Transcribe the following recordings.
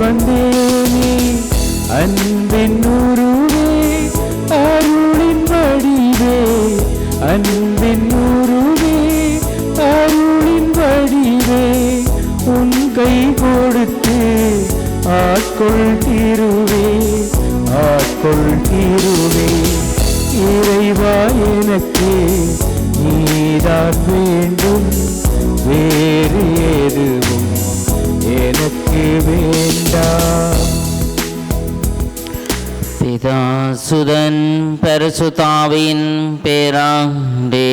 வந்தேனே. அன்பின் உருவே அருளின் வடிவே. அன்பின் உருவே அருளின் வடிவே. உன் கை கொடுத்து ஆட்கொள் தீருவே ஆட்கொள் தீருவே. இறைவா எனக்கு நீதான் வேண்டும் வேறு ஏது வேண்டாம் பிதா சுதன் பரிசுத்தாவின் பேராண்டே.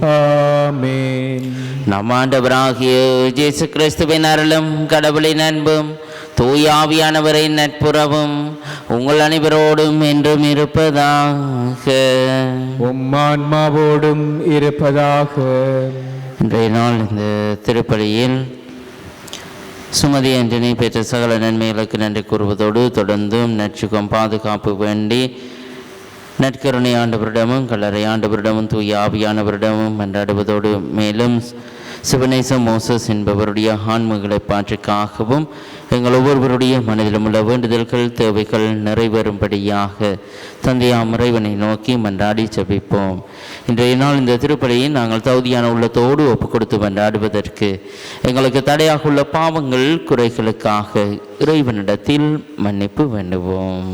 ஆமென். நம் ஆண்டவராகிய இயேசு கிறிஸ்துவின் அருளும் கடவுளின் அன்பும் தூயாவியானவரின் நட்புறவும் உங்கள் அனைவரோடும் என்றும் இருப்பதாக. உம்மான்மாவோடும் இருப்பதாக. இன்றைய நாள் இந்த திருப்பலியில் சுமதி அஞ்சனி பெற்ற சகல நன்மைகளுக்கு நன்றி கூறுவதோடு தொடர்ந்தும் நச்சுக்கும் பாதுகாப்பு வேண்டி நட்கருணை ஆண்டவரிடமும் கல்லறை ஆண்டவரிடமும் தூய ஆவியானவரிடமும் மன்றாடுவதோடு மேலும் சிவனேச மோசஸ் என்பவருடைய ஆன்மகளை பாற்றுக்காகவும் எங்கள் ஒவ்வொருவருடைய மனதிலும் உள்ள வேண்டுதல்கள் தேவைகள் நிறைவேறும்படியாக தந்தையாம் மறைவனை நோக்கி மன்றாடி செபிப்போம் இன்றைய நாள் இந்த திருப்பலியை நாங்கள் தகுதியான உள்ளத்தோடு ஒப்பு கொடுத்து கொண்டாடுவதற்கு எங்களுக்கு தடையாக உள்ள பாவங்கள் குறைகளுக்காக இறைவனிடத்தில் மன்னிப்பு வேண்டுவோம்.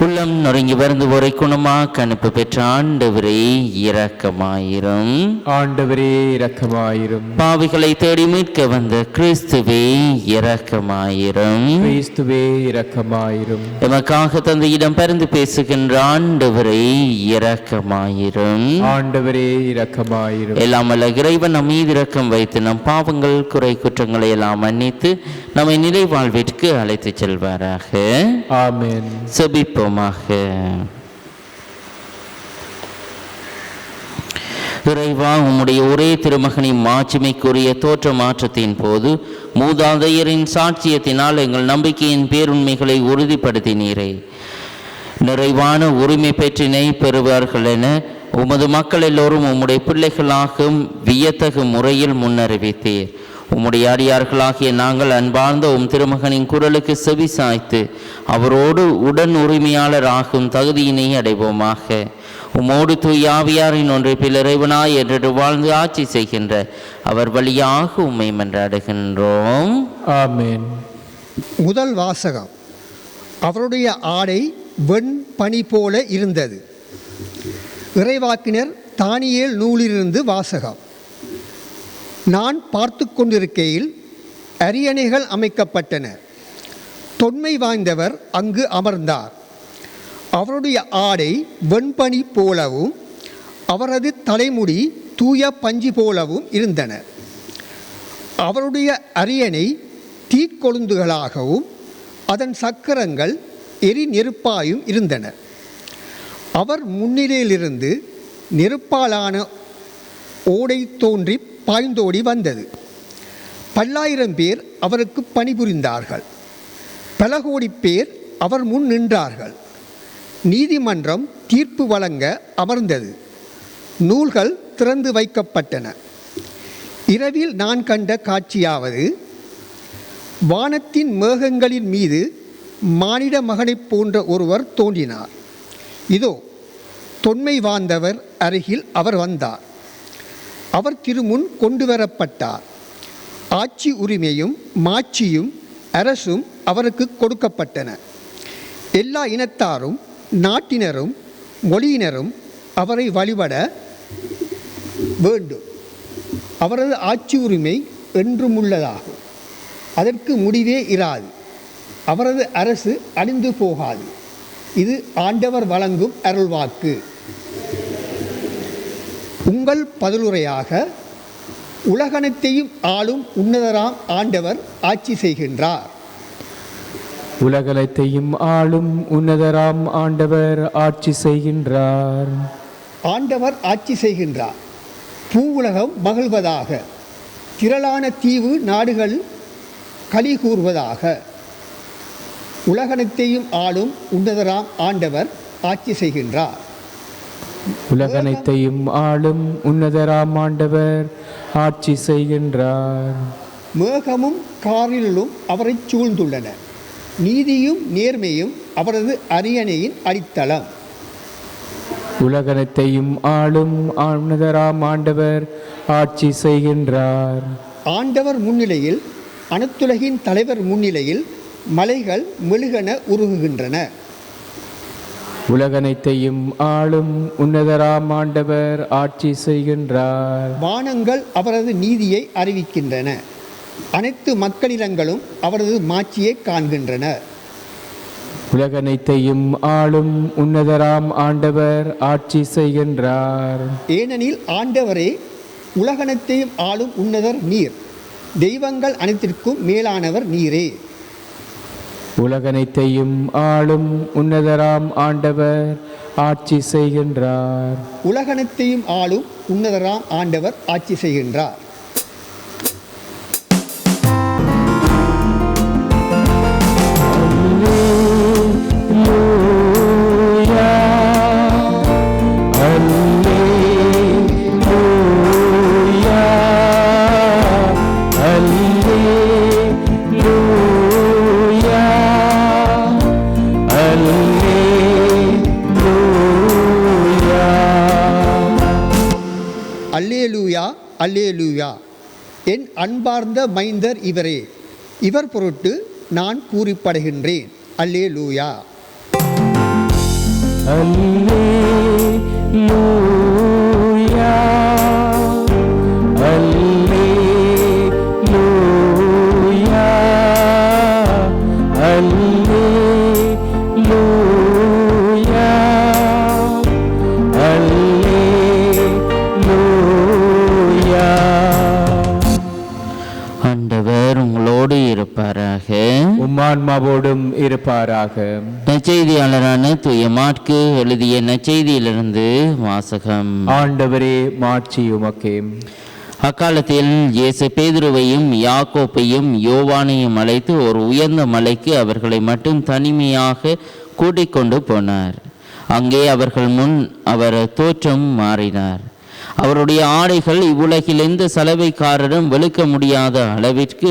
உள்ளம் நொறுங்கி வருந்துவோரை குணமாக அனுப்ப பெற்ற ஆண்டவரே இரக்கமாயிரும். ஆண்டவரே இரக்கமாயிரும். பாவிகளை தேடி மீட்க வந்த கிறிஸ்துவே இரக்கமாயிரும். கிறிஸ்துவே இரக்கமாயிரும். எமக்காக தந்தையிடம் பரிந்து பேசுகின்ற ஆண்டவரே இரக்கமாயிரும். ஆண்டவரே இரக்கமாயிரும். எல்லாம் வல்ல இறைவன் நம் மீது இரக்கம் வைத்து நம் பாவங்கள் குறை குற்றங்களை எல்லாம் மன்னித்து நம்மை நிலை வாழ்விற்கு அழைத்துச் செல்வாராக. ஆமென். செபிப்போமாக இறைவா உம்முடைய ஒரே திருமகனின் மாட்சிமைக்குரிய தோற்ற மாற்றத்தின் போது மூதாதையரின் சாட்சியத்தினால் எங்கள் நம்பிக்கையின் பேருண்மைகளை உறுதிப்படுத்தினீரே. நிறைவான உரிமை பெற்றினை பெறுவார்கள் என உமது மக்கள் எல்லோரும் உம்முடைய பிள்ளைகளாகும் வியத்தகு முறையில் முன்னறிவித்தீர். உம்முடைய அடியார்களாகிய நாங்கள் அன்பார்ந்த உம் திருமகனின் குரலுக்கு செவி சாய்த்து அவரோடு உடன் உரிமையாளர் ஆகும் தகுதியினை அடைவோமாக. உம்மோடு தூய் ஆவியாரின் ஒன்றை பிறரைவனாய் என்று வாழ்ந்து ஆட்சி செய்கின்ற அவர் வழியாக உம்மை மன்றாடுகின்றோம். ஆமென். முதல் வாசகம். அவருடைய ஆடை வெண் பனி போல இருந்தது. இறைவாக்கினர் தானியேல் நூலிலிருந்து வாசகம். நான் பார்த்து கொண்டிருக்கையில் அரியணைகள் அமைக்கப்பட்டன. தொன்மை வாய்ந்தவர் அங்கு அமர்ந்தார். அவருடைய ஆடை வெண்பனி போலவும் அவரது தலைமுடி தூய பஞ்சு போலவும் இருந்தன. அவருடைய அரியணை தீக்கொழுந்துகளாகவும் அதன் சக்கரங்கள் எரி நெருப்பாயும் இருந்தன. அவர் முன்னிலையிலிருந்து நெருப்பாலான ஓடை தோன்றி பாய்ந்தோடி வந்தது. பல்லாயிரம் பேர் அவருக்கு பணிபுரிந்தார்கள். பல கோடி பேர் அவர் முன் நின்றார்கள். நீதிமன்றம் தீர்ப்பு வழங்க அமர்ந்தது. நூல்கள் திறந்து வைக்கப்பட்டன. இரவில் நான் கண்ட காட்சியாவது வானத்தின் மேகங்களின் மீது மானிட மகனைப் போன்ற ஒருவர் தோன்றினார். இதோ தொன்மை வாழ்ந்தவர் அருகில் அவர் வந்தார். அவர் திருமுன் கொண்டு வரப்பட்டார் ஆட்சி உரிமையும் மாட்சியும் அரசும் அவருக்கு கொடுக்கப்பட்டன. எல்லா இனத்தாரும் நாட்டினரும் மொழியினரும் அவரை வழிபட வேண்டும். அவரது ஆட்சி உரிமை என்றும் உள்ளதாகும் அதற்கு முடிவே இராது. அவரது அரசு அழிந்து போகாது. இது ஆண்டவர் வழங்கும் அருள்வாக்கு. உங்கள் பதிலுரையாக உலகனைத்தையும் ஆளும் உன்னதராம் ஆண்டவர் ஆட்சி செய்கின்றார். உலகலத்தையும் ஆளும் உன்னதராம் ஆண்டவர் ஆட்சி ஆண்டவர் ஆட்சி செய்கின்றார். பூவுலகம் மகிழ்வதாக திரளான தீவு நாடுகள் களி கூறுவதாக. உலகனைத்தையும் ஆளும் உன்னதராம் ஆண்டவர் ஆட்சி செய்கின்றார். உலகனைத்தையும் ஆளும் உன்னதராம் ஆண்டவர் ஆட்சி செய்கின்றார். மேகமும் காரிலும் அவரைச் சூழ்ந்துள்ளன. நீதியும் நேர்மையும் அவரது அரியணையின் அடித்தளம். உலகனைத்தையும் ஆளும் உன்னதராம் ஆண்டவர் ஆட்சி செய்கின்றார். ஆண்டவர் முன்னிலையில் அனைத்துலகின் தலைவர் முன்னிலையில் மலைகள் மெழுகென உருகுகின்றன. உலகனைத்தையும் ஆளும் உன்னதராம் ஆண்டவர் ஆட்சி செய்கின்றார். வானங்கள் அவரது நீதியை அறிவிக்கின்றன. அனைத்து மக்களிடங்களும் அவரது மாட்சியை காண்கின்றன உலகனைத்தையும் ஆளும் உன்னதராம் ஆண்டவர் ஆட்சி செய்கின்றார். ஏனெனில் ஆண்டவரே உலகனைத்தையும் ஆளும் உன்னதர் நீர். தெய்வங்கள் அனைத்திற்கும் மேலானவர் நீரே. உலகனைத்தையும் ஆளும் உன்னதராம் ஆண்டவர் ஆட்சி செய்கின்றார். உலகனைத்தையும் ஆளும் உன்னதராம் ஆண்டவர் ஆட்சி செய்கின்றார். மைந்தர் இவரே. இவர் பொருட்டு நான் கூறிப்படைகின்றேன். அல்லே லூயா உம்மான்மாவோடும் இருப்பாராக. நற்செய்தியாளரான தூய மாட்கு எழுதிய நற்செய்தியிலிருந்து வாசகம். ஆண்டவரே மாட்சி உமக்கே. அக்காலத்தில் இயேசு பேதுருவையும் யாக்கோப்பையும் யோவானையும் அழைத்து ஒரு உயர்ந்த மலைக்கு அவர்களை மட்டும் தனிமையாக கூட்டிக் கொண்டு போனார். அங்கே அவர்கள் முன் அவர் தோற்றம் மாறினார். அவருடைய ஆடைகள் இவ்வுலகில் எந்த சலவைக்காரரும் வெளுக்க முடியாத அளவிற்கு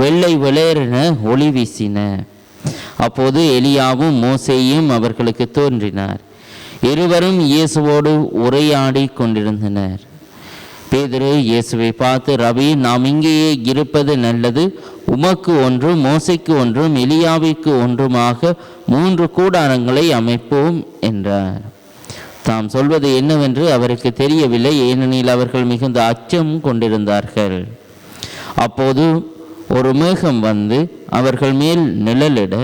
வெள்ளை வெளேரென ஒளி வீசின. அப்போது எலியாவும் மோசேயும் அவர்களுக்கு தோன்றினார். இருவரும் இயேசுவோடு உரையாடி கொண்டிருந்தனர். பேதரு இயேசுவை பார்த்து ரவி நாம் இங்கேயே இருப்பது நல்லது. உமக்கு ஒன்றும் மோசைக்கு ஒன்றும் எலியாவிற்கு ஒன்றுமாக மூன்று கூடாரங்களை அமைப்போம் என்றார். தாம் சொல்வது என்னவென்று அவருக்கு தெரியவில்லை. ஏனெனில் அவர்கள் மிகுந்த அச்சம் கொண்டிருந்தார்கள். அப்போது ஒரு மேகம் வந்து அவர்கள் மேல் நிழலிட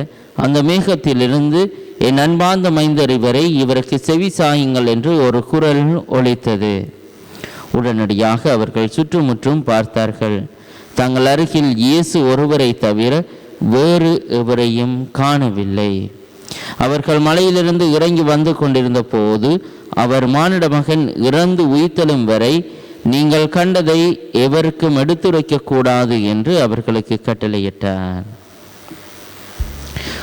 அந்த மேகத்திலிருந்து என் அன்பார்ந்த மைந்தர் இவரை இவருக்கு செவி சாயுங்கள் என்று ஒரு குரல் ஒழித்தது உடனடியாக அவர்கள் சுற்றுமுற்றும் பார்த்தார்கள். தங்கள் அருகில் இயேசு ஒருவரை தவிர வேறு எவரையும் காணவில்லை. அவர்கள் மலையிலிருந்து இறங்கி வந்து கொண்டிருந்த போது அவர் மானிட மகன் இறந்து உயிர்த்தெழும் வரை நீங்கள் கண்டதை எவருக்கும் எடுத்துரைக்க கூடாது என்று அவர்களுக்கு கட்டளையிட்டார்.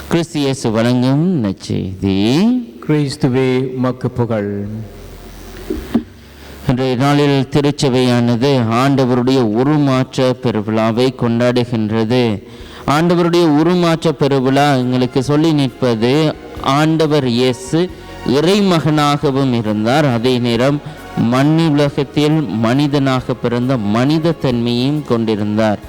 கிறிஸ்து இயேசு வழங்கும் நற்செய்தி. கிறிஸ்துவே உமக்கு புகழ். இன்றைய நாளில் திருச்சபையானது ஆண்டவருடைய உருமாற்ற பெருவிழாவை கொண்டாடுகின்றது. ஆண்டவருடைய உருமாற்ற பெருவிழா எங்களுக்கு சொல்லி நிற்பது ஆண்டவர் இயேசு இறைமகனாகவும் இருந்தார். அதே நேரம் மண்ணுலகத்தில் மனிதனாக பிறந்த மனித தன்மையும் கொண்டிருந்தார்.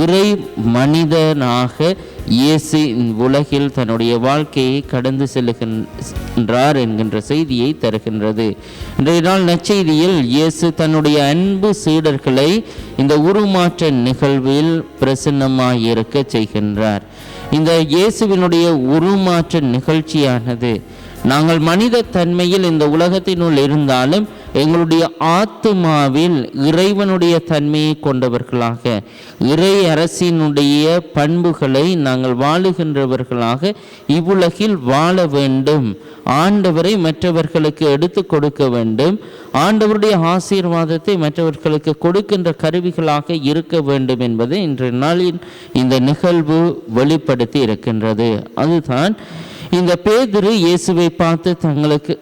இறை மனிதனாக இயேசு உலகில் தன்னுடைய வாழ்க்கையை கடந்து செல்லுகின்றார் என்கின்ற செய்தியை தருகின்றது. இன்றைய நாள் நற்செய்தியில் இயேசு தன்னுடைய அன்பு சீடர்களை இந்த உருமாற்ற நிகழ்வில் பிரசன்னமாயிருக்க செய்கின்றார். இந்த இயேசுவினுடைய உருமாற்ற நிகழ்ச்சியானது நாங்கள் மனித தன்மையில் இந்த உலகத்தினுள் இருந்தாலும் எங்களுடைய ஆத்துமாவில் இறைவனுடைய தன்மையை கொண்டவர்களாக இறை அரசினுடைய பண்புகளை நாங்கள் வாழுகின்றவர்களாக இவ்வுலகில் வாழ வேண்டும். ஆண்டவரை மற்றவர்களுக்கு எடுத்து கொடுக்க வேண்டும். ஆண்டவருடைய ஆசீர்வாதத்தை மற்றவர்களுக்கு கொடுக்கின்ற கருவிகளாக இருக்க வேண்டும் என்பதை இன்றைய நாளில் இந்த நிகழ்வு வெளிப்படுத்தி இருக்கின்றது. அதுதான் இந்த பேதுரு இயேசுவை பார்த்து தங்களுக்கு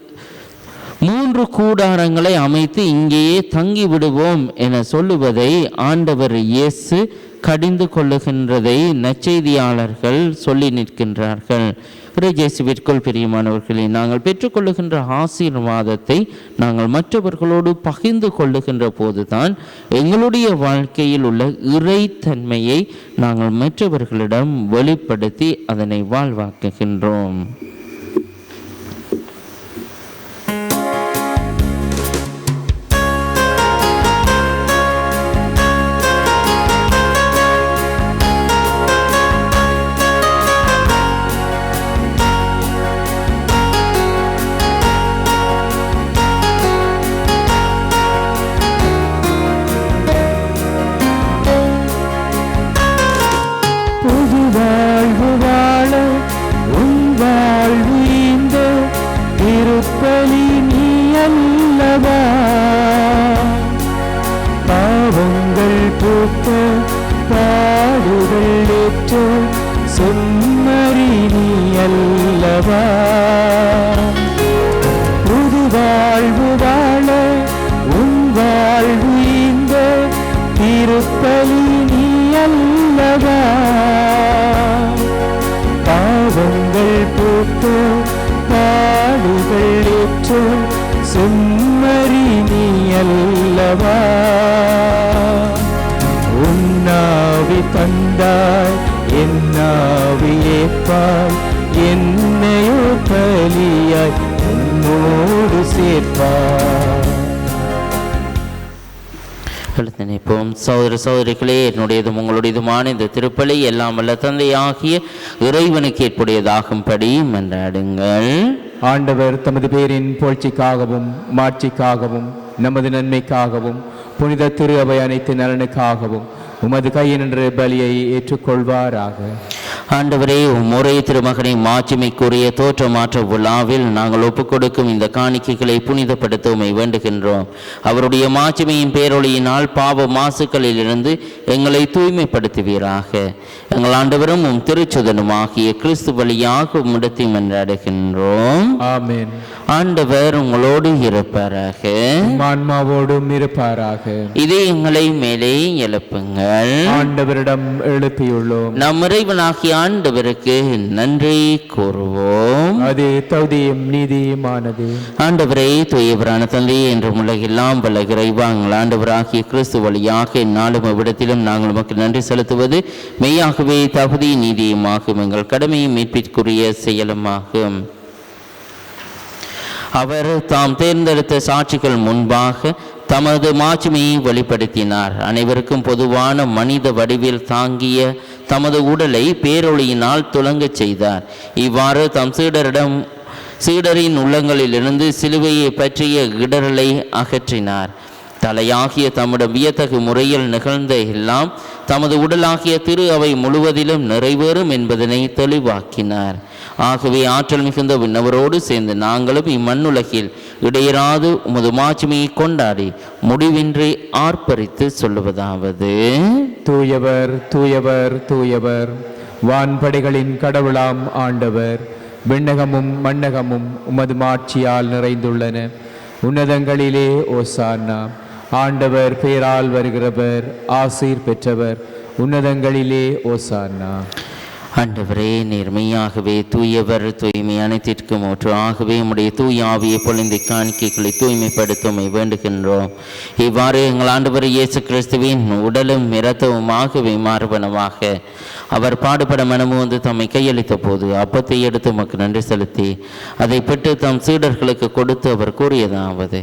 மூன்று கூடாரங்களை அமைத்து இங்கேயே தங்கி விடுவோம் என சொல்லுவதை ஆண்டவர் இயேசு கடிந்து கொள்ளுகின்றதை நச்செய்தியாளர்கள் சொல்லி நிற்கின்றார்கள். இயேசுவிற்குள் பிரியமானவர்களே நாங்கள் பெற்றுக்கொள்ளுகின்ற ஆசீர்வாதத்தை நாங்கள் மற்றவர்களோடு பகிர்ந்து கொள்ளுகின்ற போதுதான் எங்களுடைய வாழ்க்கையில் உள்ள இறைத்தன்மையை நாங்கள் மற்றவர்களிடம் வெளிப்படுத்தி அதனை வாழ்வாக்குகின்றோம். தந்தாய் என்னாவி ஏற்பாய் என்னையோ பலியாய் உன்னோடு சேர்ப்பாய் நிற்போம் சகோதர சகோதரிகளே என்னுடையதும் உங்களுடையதுமான இந்த திருப்பலி எல்லாம் வல்ல தந்தையாகிய இறைவனுக்கு ஏற்புடையதாகும்படி மன்றாடுங்கள். ஆண்டவர் தமது பேரின் புகழ்ச்சிக்காகவும் மாட்சிக்காகவும் நமது நன்மைக்காகவும் புனித திரு அவை அனைத்து நலனுக்காகவும் உமது கையினின்று பலியை ஏற்றுக்கொள்வாராக. ஆண்டவரே முறை திருமகனை மாட்சிமைக்குரிய தோற்ற மாற்ற விழாவில் நாங்கள் ஒப்புக் கொடுக்கும் இந்த காணிக்கைகளை புனிதப்படுத்த உமை வேண்டுகின்றோம். அவருடைய மாட்சிமையின் பேரொளியினால் பாவ மாசுக்களிலிருந்து எங்களை தூய்மைப்படுத்துவீராக. எங்கள் ஆண்டவரும் உம் திருச்சுதனுமாகிய கிறிஸ்து வழியாக உம்மிடத்தை மன்றாடுகின்றோம். ஆண்டவர் உங்களோடு இருப்பாராக. ஆன்மாவோடும் இருப்பாராக. இதே எங்களை மேலே எழுப்புங்கள். ஆண்டவரிடம் எழுப்பியுள்ளோம். நம் இறைவனாகிய ஆண்டவருக்கு நன்றி கூறுவோம். அது தகுதியும் நீதியுமானது. ஆண்டவரே தூயவரான தந்தையே என்றும் உலகெல்லாம் வல்ல இறைவா எங்கள் ஆண்டவராகிய கிறிஸ்து வழியாக நாளும் இவ்விடத்திலும் நாங்கள் உமக்கு நன்றி செலுத்துவது மெய்யாகவே தகுதி நீதியுமாகும். எங்கள் கடமையும் மீட்பிற்குரிய செயலுமாகும். அவர் தாம் தேர்ந்தெடுத்த சாட்சிகள் முன்பாக தமது மாட்சிமையை வெளிப்படுத்தினார். அனைவருக்கும் பொதுவான மனித வடிவில் தாங்கிய தமது உடலை பேரொளியினால் துலங்கச் செய்தார். இவ்வாறு தம் சீடரிடம் சீடரின் உள்ளங்களிலிருந்து சிலுவையை பற்றிய இடரலை அகற்றினார். தலையாகிய தம்மிடம் வியத்தகு முறையில் நிகழ்ந்த எல்லாம் தமது உடலாகிய திரு அவை முழுவதிலும் நிறைவேறும் என்பதனை தெளிவாக்கினார். ஆகவே ஆற்றல் மிகுந்த விண்ணவரோடு சேர்ந்து நாங்களும் இம்மண்ணுலகில் இடையராது உமது மாட்சிமையை கொண்டாடி முடிவின்றி ஆர்ப்பரித்து சொல்லுவதாவது. தூயவர் தூயவர் தூயவர் வான்படைகளின் கடவுளாம் ஆண்டவர் விண்ணகமும் மண்ணகமும் உமது மாட்சியால் நிறைந்துள்ளன. உன்னதங்களிலே ஓசானா ஆண்டவர் பேரால் வருகிறவர் ஆசீர் பெற்றவர். உன்னதங்களிலே ஓசானா ஆண்டவரே நேர்மையாகவே தூயவர் தூய்மை அனைத்திற்கும் ஒன்று ஆகவே உம்முடைய தூய் ஆவியை பொழிந்து காணிக்கைகளை தூய்மைப்படுத்துமை வேண்டுகின்றோம். இவ்வாறு எங்கள் ஆண்டவர் இயேசு கிறிஸ்துவின் உடலும் இரத்தவுமாகவே மாறுபனமாக அவர் பாடுபட மனமும் வந்து தம்மை கையளித்த போது அப்பத்தை எடுத்து உமக்கு நன்றி செலுத்தி அதை பெற்று தம் சீடர்களுக்கு கொடுத்து அவர் கூறியதாவது.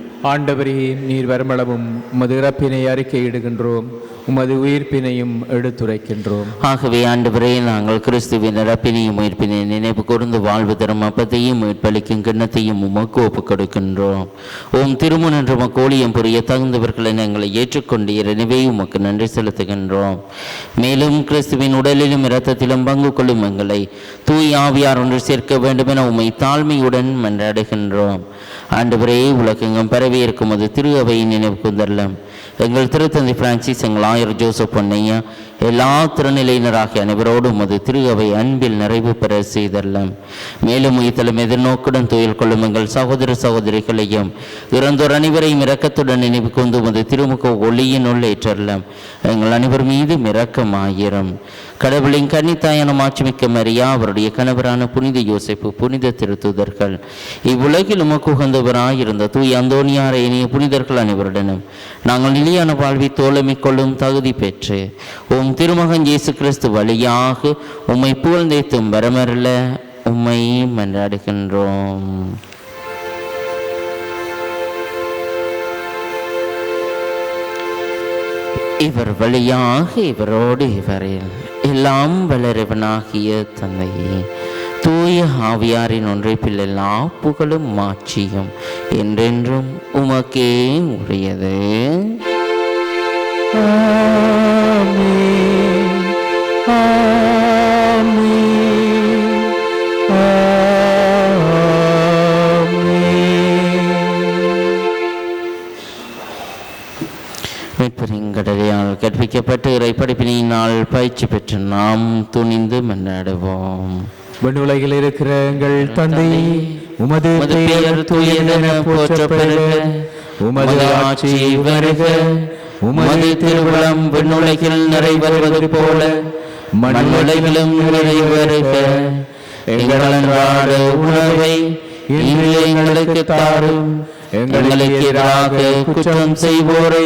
ஆண்டவரே நீர் வருமளவும் உமது இறப்பினை அறிக்கையிடுகின்றோம் உமது உயிர்ப்பினையும் எடுத்துரைக்கின்றோம். ஆகவே ஆண்டவரே நாங்கள் கிறிஸ்துவின் இறப்பினையும் உயிர்ப்பினையும் நினைவு கூர்ந்து வாழ்வு தரும் அப்பத்தையும் மீட்பளிக்கும் கிண்ணத்தையும் உமக்கு ஒப்புக் கொடுக்கின்றோம். உம் திருமண் என்ற கோழியம் புரிய தகுந்தவர்களை எங்களை ஏற்றுக்கொண்டீர் எனவே உமக்கு நன்றி செலுத்துகின்றோம். மேலும் கிறிஸ்துவின் உடலிலும் இரத்தத்திலும் பங்கு கொள்ளும் எங்களை தூய் ஆவியார் ஒன்று சேர்க்க வேண்டும் என உம்மை தாழ்மையுடன் மன்றாடுகின்றோம். ஆண்டவரே உலகெங்கும் பரவி இருக்கும் அது திரு அவையின் நினைவுக்கு தரலாம். எங்கள் திருத்தந்தை பிரான்சிஸ் எங்கள் ஆயர் ஜோசப் பொன்னையா எல்லா திறநிலையினராகிய அனைவரோடும் அது திரு அவை அன்பில் நிறைவு பெற செய்தல்லம் மேலும் உயிர்த்தலும் எதிர்நோக்குடன் துயில் கொள்ளும் எங்கள் சகோதர சகோதரிகளையும் இறந்தோர் அனைவரையும் இரக்கத்துடன் நினைவு கொண்டு உமது திருமுக ஒளியின் ஏற்றல்லம் எங்கள் அனைவர் மீது இரக்கமாயிரும். கடவுளின் கன்னித்தாயனம் ஆட்சிமிக்க மரியா அவருடைய கணவரான புனித யோசிப்பு புனித திருத்துதர்கள். இவ்வுலகில் உமக்கு உகந்தவராயிருந்த தூய் அந்தோனியார் இனிய புனிதர்கள் அனைவருடனும் நாங்கள் நிலையான வாழ்வை தோழமை கொள்ளும் தகுதி பெற்று ஓம் திருமகன் இயேசு கிறிஸ்து வழியாக உம்மை புகழ்ந்தேத்தும் வரமரல உம்மை மன்றாடுகின்றோம். இவர் வழியாக இவரோடு இவரில் எல்லாம் வளரவனாகிய தந்தையே தூய ஆவியாரின் ஒன்றைப்பில் எல்லா புகழும் மாட்சியும் என்றென்றும் உமக்கே உரியது. ஆமே கற்பிக்கப்பட்டு இறைப்படிப்பினால் பயிற்சி பெற்று நாம் துணிந்து மன்றாடுவோம் விண்ணுலகில் இருக்கிற எங்கள் தந்தை உமது பெயர் போற்ற பெறுக உமது ஆட்சி வருக உமது திருவுளம் விண்ணுலகில் நிறைவேறுவது போல. மண்ணுலகிலும் நிறைவேறுக. எங்கள் அன்றாட உணவை இன்று எங்களுக்கு தாரும். எங்களுக்கு குற்றம் செய்வோரை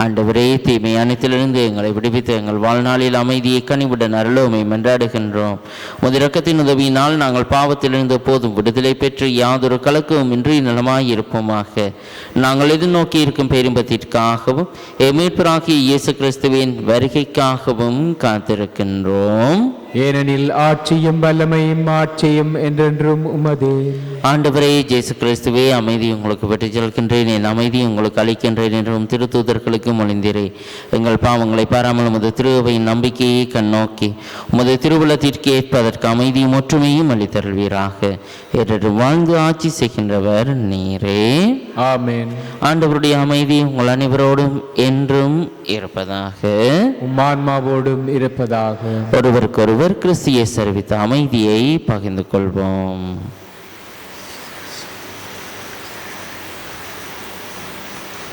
ஆண்டவரே தீமை அனைத்திலிருந்து எங்களை விடுவித்து எங்கள் வாழ்நாளில் அமைதியை கனிவுடன் அருளோமை மன்றாடுகின்றோம் முதிரக்கத்தின் உதவியினால் நாங்கள் பாவத்திலிருந்து போதும் விடுதலை பெற்று யாதொரு கலக்கமும் இன்றி நலமாய் இருப்போமாக. நாங்கள் எதிர்நோக்கி இருக்கும் பேரின்பத்திற்காகவும் எமீட்பராகிய இயேசு கிறிஸ்துவின் வருகைக்காகவும் காத்திருக்கின்றோம். ஏனெனில் ஆட்சியும் வல்லமையும் ஆட்சியும் என்றென்றும் உமதே ஆண்டவரே இயேசு கிறிஸ்துவே அமைதி உங்களுக்கு பெற்றுச் செல்கின்றேன். என் அமைதி உங்களுக்கு அளிக்கின்றேன் என்றும் திருத்தூதர்களுக்கு மொழிந்தீரே எங்கள் பாவங்களை பாராமல் உமது திருவையின் நம்பிக்கையை கண்ணோக்கி உமது திருவுளத்திற்கு ஏற்பதற்கு அமைதியும் ஒற்றுமையும் அளித்தருள்வீராக. என்று வாழ்ந்து ஆட்சி செய்கின்றவர் நீரே. ஆமென். ஆண்டவருடைய அமைதி உங்கள் அனைவரோடும் என்றும் இருப்பதாக. உம்மான்மாவோடும் இருப்பதாக. ஒருவருக்கொருவர் கிறிஸ்தியை சரிவித்த அமைதியை பகிர்ந்து கொள்வோம்.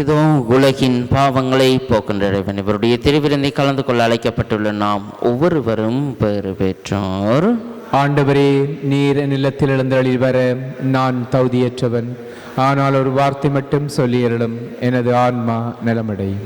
இதோ உலகின் பாவங்களை போக்கின்ற இறைவன். இவருடைய திருவிருந்தை கலந்து கொள்ள அழைக்கப்பட்டுள்ள நாம் ஒவ்வொருவரும் பெறு பெற்றோர். ஆண்டவரே நீர் நிலத்தில் எழுந்தருளில் வர நான் தகுதியற்றவன். ஆனால் ஒரு வார்த்தை மட்டும் சொல்லியருளும். எனது ஆன்மா நலமடையும்.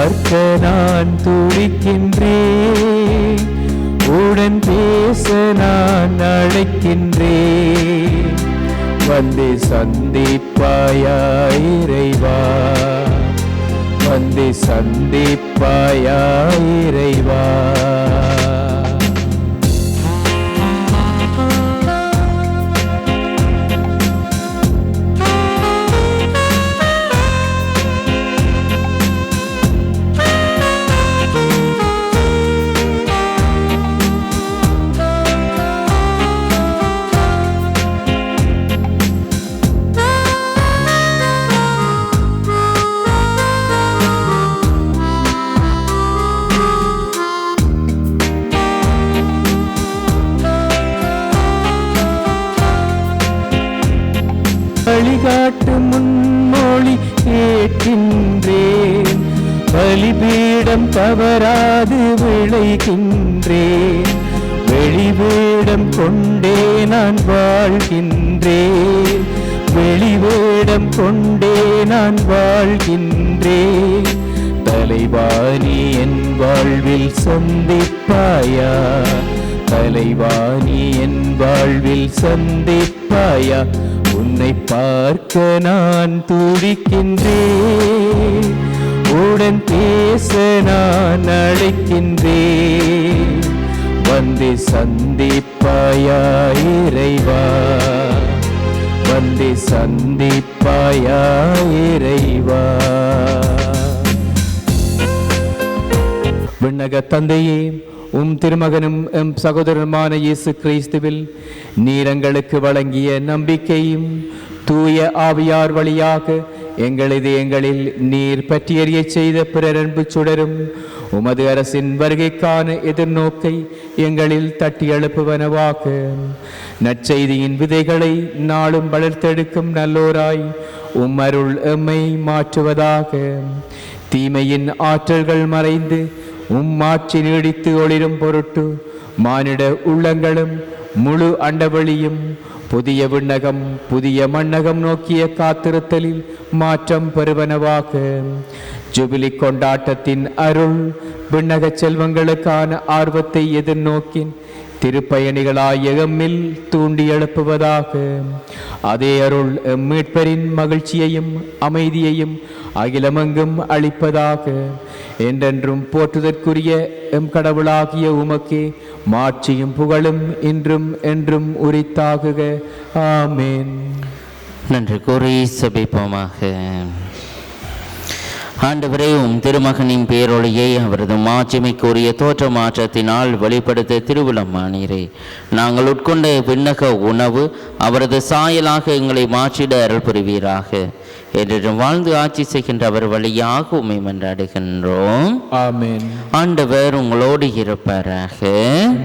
பார்க்க நான் துடிக்கின்றேன். உடன் பேச நான் அழைக்கின்றேன். வந்து சந்திப்பாயிறைவா வந்து சந்திப்பாயா வழிகாட்டு முன்மொழி ஏற்கின்றேன் பலிபீடம் தவறாது விளைகின்றேன். வெளிவேடம் கொண்டே நான் வாழ்கின்றேன். வெளிவேடம் கொண்டே நான் வாழ்கின்றேன். தலைவாணி என் வாழ்வில் சந்திப்பாயா? தலைவாணி என் வாழ்வில் சந்திப்பாயா? உன்னை பார்க்க நான் துடிக்கின்றேன். உடன் பேச நான் அழைக்கின்றேன். வந்து சந்திப்பாயா இறைவா? வந்து சந்திப்பாயா இறைவா? விண்ணக தந்தையே உம் திருமகனும் எம் சகோதரனுமான இயேசு கிறிஸ்துவில் நீரங்களுக்கு வழங்கிய நம்பிக்கையும் தூய ஆவியார் வழியாக எங்களது எங்களில் நீர் பற்றியறியச் செய்த பிறரன்பு சுடரும் உமது அரசின் வருகைக்கான எதிர்நோக்கை எங்களில் தட்டி எழுப்புவனவாக. நற்செய்தியின் விதைகளை நாளும் வளர்த்தெடுக்கும் நல்லோராய் உம்மருள் எம்மை மாற்றுவதாக. தீமையின் ஆற்றல்கள் மறைந்து உம் ஆட்சி நீடித்து ஒளிரும் பொருட்டு மானிட உள்ளங்களும் முழு அண்டவெளியும் புதிய விண்ணகம் புதிய மண்ணகம் நோக்கிய காத்திருத்தலில் மாற்றம் பெறுவனவாக. ஜூபிலி கொண்டாட்டத்தின் அருள் விண்ணக செல்வங்களுக்கான ஆர்வத்தை எதிர்நோக்கின் திருப்பயணிகளாய் எகம்மில் தூண்டி எழுப்புவதாக. அதே அருள் எம் மீட்பரின் மகிழ்ச்சியையும் அமைதியையும் அகிலமெங்கும் அளிப்பதாக. என்றென்றும் போற்றுதற்குரிய எம் கடவுளாகிய உமக்கே மாட்சியும் புகழும் இன்றும் என்றும் உரித்தாகுக. ஆமேன். நன்றி கூறி சபிப்போமாக. ஆண்டவரே உம் திருமகனின் பேரொழியை அவரது மாட்சிமைக்குரிய தோற்ற மாற்றத்தினால் வெளிப்படுத்த திருவிழமானீரே நாங்கள் உட்கொண்ட விண்ணக உணவு அவரது சாயலாக எங்களை மாற்றிட அருள் புரிவீராக. என்றும் வாழ்ந்து ஆட்சி செய்கின்ற அவர் வழியாக உண்மை மன்றாடுகின்றோம். ஆமேன். ஆண்டவர் உங்களோடு இருப்பாராக.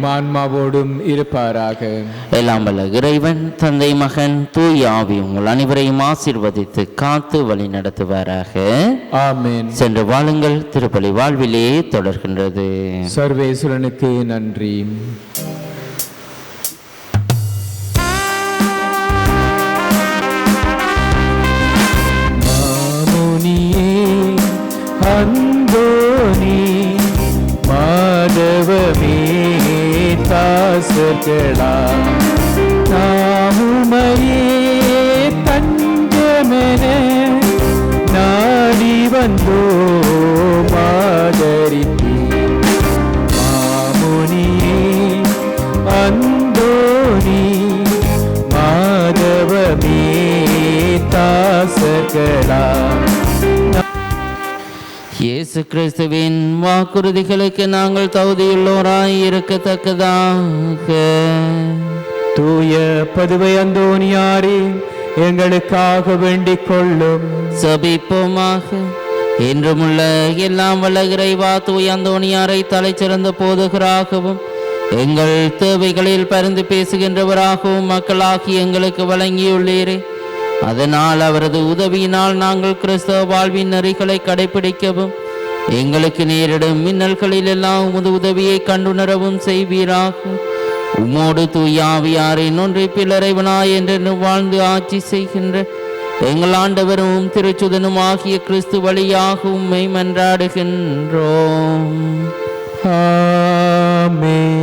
மான்மாவோடும் இருப்பாராக. எல்லாம் வல்ல இறைவன் தந்தை மகன் தூய் ஆவி உங்கள் அனைவரையும் ஆசீர்வதித்து காத்து வழி நடத்துவாராக. ஆமேன். சென்று வாழுங்கள் திருப்பலி வாழ்விலே தொடர்கின்றது. சர்வேஸ்வரனுக்கு நன்றி. അന്തോനി മാധവമേ ദാസകളാ. നാമുമയേ തഞ്ചമന നാടി വന്നോ മാതരിപ്പി മാമുനിയേ അന്തോനി മാധവമേ ദാസകള. இயேசு கிறிஸ்துவின் வாக்குறுதிகளுக்கு நாங்கள் தகுதியுள்ளோராய் இருக்கத்தக்கதாக. தூய பதுவை அந்தோனியாரே எங்களுக்காக வேண்டிக் கொள்ளும் சபிப்போமாக. என்றுமுள்ள எல்லாம் வல்ல இறைவா தூய் அந்தோணியாரை தலைச்சிறந்த போதகராகவும் எங்கள் தேவைகளில் பரிந்து பேசுகின்றவராகவும் மக்களாகி எங்களுக்கு வழங்கியுள்ளீரே. அதனால் அவரது உதவியினால் நாங்கள் கிறிஸ்தவ வாழ்வின் நெறிகளை கடைபிடிக்கவும் எங்களுக்கு நேரிடும் மின்னல்களில் எல்லாம் உமது உதவியை கண்டுணரவும் செய்வீராக. உமோடு தூயாவியாரின் ஒன்றை பிள்ளரைவனாய் என்று வாழ்ந்து ஆட்சி செய்கின்ற எங்கள் ஆண்டவரும் திருச்சுதனும் ஆகிய கிறிஸ்து வழியாக உம்மை மன்றாடுகின்றோம். ஆமேன்.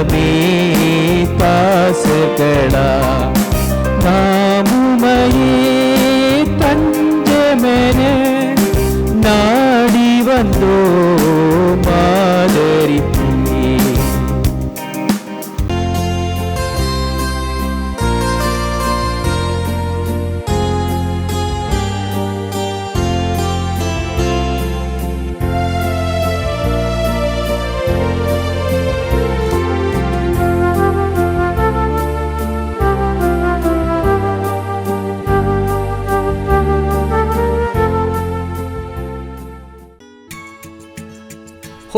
மாதவமே பாசகளா? நாமுமையே தஞ்சமென நாடி வந்தோ